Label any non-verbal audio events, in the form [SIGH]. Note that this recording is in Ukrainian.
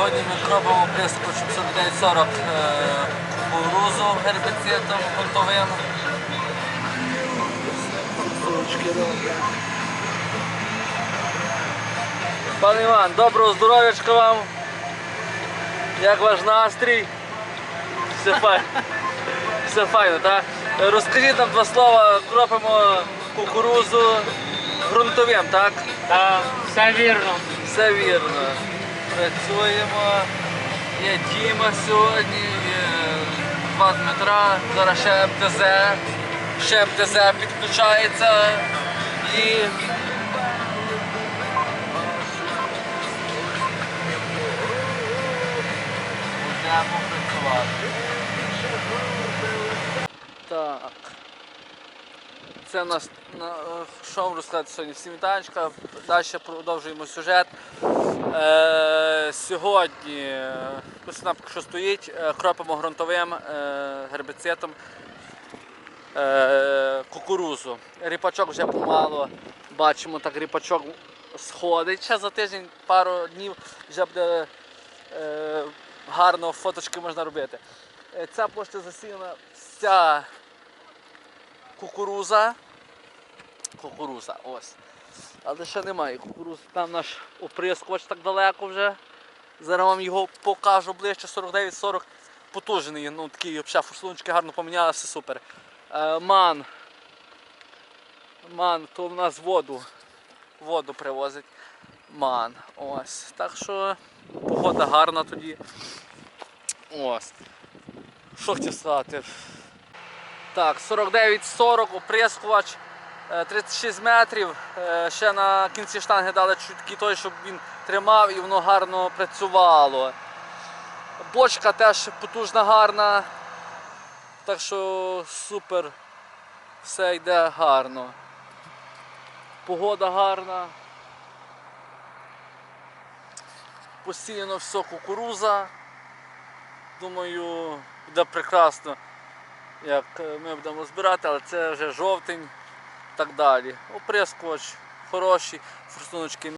Сьогодні ми кропимо приску 4940 кукурузу гербіцидом грунтовим. Пане Іван, доброго здоров'ячка вам. Як ваш настрій? Все файно. [LAUGHS] Все файно, так? Розкажіть нам два слова, кропимо кукурузу ґрунтовим, так? Так, все вірно. Все вірно. Працюємо. Є Діма сьогодні, є два Дмитра, зараз ще МТЗ. Ще МТЗ підключається і. Будемо працювати. Так. Це у нас на, що вам розказати сьогодні? Всім вітанечка. Далі продовжуємо сюжет. Е, сьогодні е, ось вона що стоїть, е, кропимо ґрунтовим е, гербіцидом е, кукурузу. Ріпачок вже помало бачимо, так ріпачок сходить. Ще за тиждень, пару днів вже буде е, гарно фоточки можна робити. Е, Ця площа засіяна вся кукуруза. Кукуруза, ось. Але ще немає кукурузи. Там наш оприскувач так далеко вже. Зараз вам його покажу ближче 49-40 потужний. Ну такий взагалі форсуночки гарно поміняли, все супер. Е, ман. Ман, то в нас воду. Воду привозить. Ман. Ось. Так що погода гарна тоді. Ось. Що хотів сказати? Так, 49-40, оприскувач, 36 метрів. Е, Ще на кінці штанги дали чутки той, щоб він тримав і воно гарно працювало. Бочка теж потужна, гарна. Так що супер. Все йде гарно. Погода гарна. Посіяно все кукуруза. Думаю, буде прекрасно як е, ми будемо збирати, але це вже жовтень так далі. Оприскувач хороший, форсуночки